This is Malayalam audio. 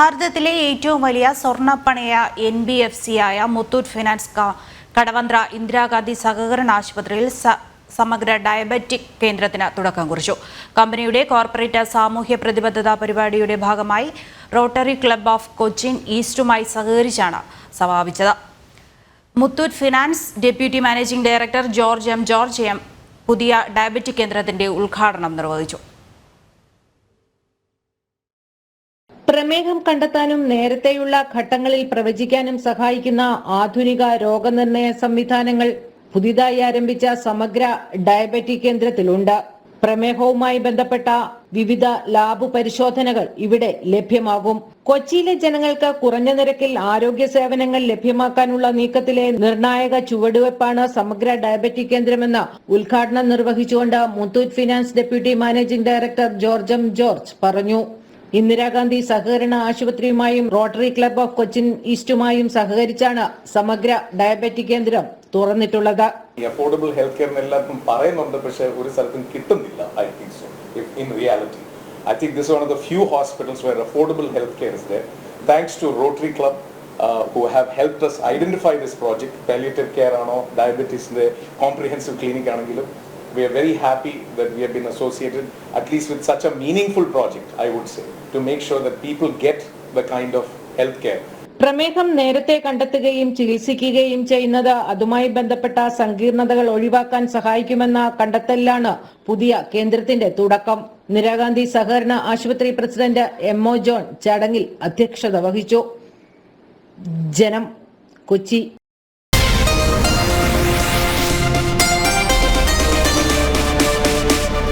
ഭാരതത്തിലെ ഏറ്റവും വലിയ സ്വർണപ്പണയ എൻ ബി എഫ് സി ആയ മുത്തൂറ്റ് ഫിനാൻസ് കടവന്ത്ര ഇന്ദിരാഗാന്ധി സഹകരണ ആശുപത്രിയിൽ സമഗ്ര ഡയബറ്റിക് കേന്ദ്രത്തിന് തുടക്കം കുറിച്ചു. കമ്പനിയുടെ കോർപ്പറേറ്റ് സാമൂഹ്യ പ്രതിബദ്ധത പരിപാടിയുടെ ഭാഗമായി റോട്ടറി ക്ലബ്ബ് ഓഫ് കൊച്ചിൻ ഈസ്റ്റുമായി സഹകരിച്ചാണ് സമാപിച്ചത്. Muthoot finance deputy managing director George M George M പുതിയ ഡയബറ്റിക് കേന്ദ്രത്തിന്റെ ഉദ്ഘാടനം നിർവഹിച്ചു. പ്രമേഹം കണ്ടെത്താനും നേരത്തെയുള്ള ഘട്ടങ്ങളിൽ പ്രവചിക്കാനും സഹായിക്കുന്ന ആധുനിക രോഗനിർണയ സംവിധാനങ്ങൾ പുതിയതായി ആരംഭിച്ച സമഗ്ര ഡയബറ്റിക് കേന്ദ്രത്തിലുണ്ട്. പ്രമേഹവുമായി ബന്ധപ്പെട്ട വിവിധ ലാബ് പരിശോധനകൾ ഇവിടെ ലഭ്യമാകും. കൊച്ചിയിലെ ജനങ്ങൾക്ക് കുറഞ്ഞ നിരക്കിൽ ആരോഗ്യ സേവനങ്ങൾ ലഭ്യമാക്കാനുള്ള നീക്കത്തിലെ നിർണായക ചുവടുവെപ്പാണ് സമഗ്ര ഡയബറ്റിക് കേന്ദ്രമെന്ന് ഉദ്ഘാടനം നിർവഹിച്ചുകൊണ്ട് Muthoot finance deputy managing director ജോർജം George പറഞ്ഞു. ഇന്ദിരാഗാന്ധി സഹകരണ ആശുപത്രിയുമായും റോട്ടറി ക്ലബ് ഓഫ് കൊച്ചിൻ ഈസ്റ്റുമായും സഹകരിച്ചാണ് സമഗ്ര ഡയബറ്റിക് കേന്ദ്രം തുറന്നിട്ടുള്ളത്. അഫോർഡബിൾ ഹെൽത്ത് കെയർ എല്ലാവർക്കും പറയുന്നുണ്ട് പക്ഷെ ഒരു സ്ഥലത്തും കിട്ടുന്നില്ല I think so in reality I think this one of the few hospitals where affordable health care is there thanks to rotary club who have helped us identify this project palliative care ആണോ ഡയബറ്റീസിന്റെ കോംപ്രിഹെൻസീവ് ക്ലിനിക് ആണെങ്കിലും we are very happy that we have been associated at least with such a meaningful project i would say to make sure that people get the kind of health care പ്രമേഹം നേരത്തെ കണ്ടെത്തുകയും ചികിത്സിക്കുകയും ചെയ്യുന്നത് അതുമായി ബന്ധപ്പെട്ട സങ്കീർണതകൾ ഒഴിവാക്കാൻ സഹായിക്കുമെന്ന കണ്ടെത്തലിലാണ് പുതിയ കേന്ദ്രത്തിന്റെ തുടക്കം. ഇന്ദിരാഗാന്ധി സഹകരണ ആശുപത്രി പ്രസിഡന്റ് എം ഒ ജോൺ ചടങ്ങിൽ അധ്യക്ഷത വഹിച്ചു. ജനം കൊച്ചി.